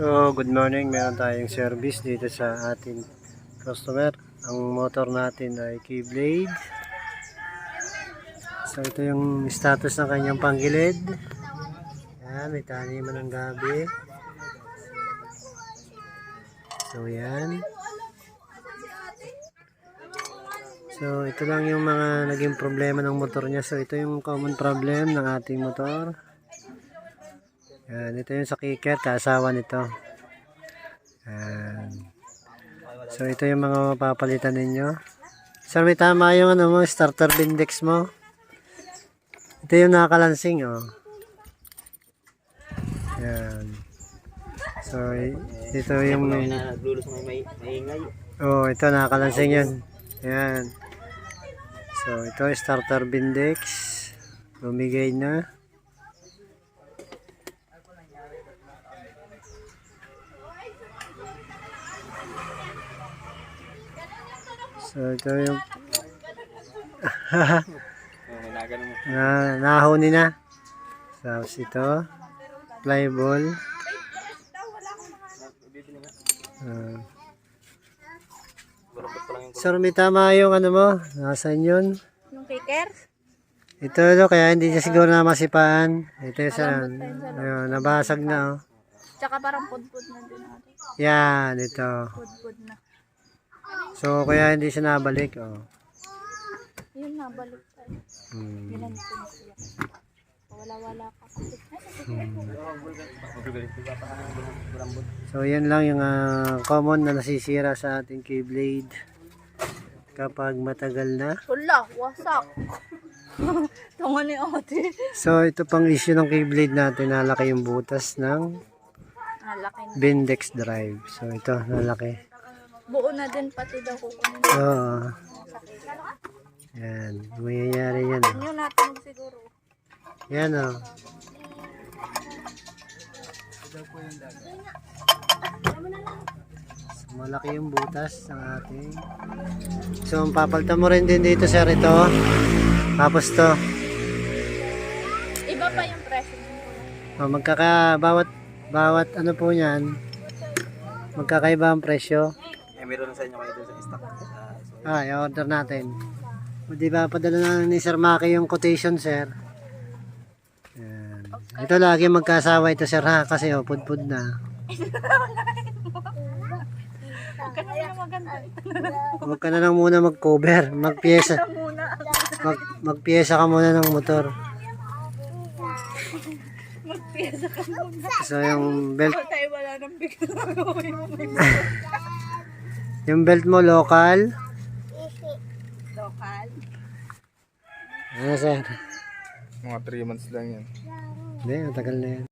So, good morning. Meron tayong service dito sa ating customer. Ang motor natin ay Keyblade. So, ito yung status ng kanyang panggilid. Yan, may taniman ng gabi. So, yan. So, ito lang yung mga naging problema ng motor niya. So, ito yung common problem ng ating motor. Yan, ito yung sa kicker, kaasawa nito. Yan. So, ito yung mga mapapalitan ninyo. Sir, may tama yung ano mo, starter index mo. Ito yung nakakalansing, oh. Yan. So, ito yung... Oh, ito nakakalansing yun. Yan. So, ito starter bindex. Lumigay na. So, ito yung na, nahuni na. Tapos ito, flyball. Ah. Lang yung Sir, may tama yung ano mo. Nasaan yun? Yung kicker? Ito no, kaya hindi siya siguro na masipaan. Ito yung sa, ayun, nabasag na oh. Tsaka parang pudpud na din natin. Yan, ito. Pudpud na. So, kaya hindi siya nabalik oh. Yun na, balik tayo. Hmm. Siya. Wala-wala ka kasi. So, yan lang yung ah, common na nasisira sa ating keyblade. Kapag matagal na. Wala, wasak. Tunga ni ate. So, ito pang issue ng keyblade natin. Nalaki yung butas ng Ah, laki na. Bindex drive. So, ito, nalaki. Buo na din pati daw kukunin. Oo. Yan. Mayayari yan. oh. Yun natin siguro. Yan oh. So, malaki yung butas ng ating. So, ang papalitan mo rin din dito sir ito. Tapos to. Iba pa yung presyo. Oh, magkaka bawat bawat ano po niyan. Magkakaiba ang presyo. Eh, meron na sa inyo kayo dun sa stock. Ah, so, Ah, i-order natin. O, di ba, padala na ni Sir Maki yung quotation, sir. Yan. Ito lagi magkasawa ito, sir, ha? Kasi, oh, pudpud na. Huwag ka na lang muna mag-cover. Magpiyesa. Mag, magpiyesa ka muna ng motor. Magpiyesa ka muna. So, yung belt, Tayo wala nang bigla yung belt mo, local. Lokal. Ano, sir? mga 3 months lang yan. Hindi, matagal na yan.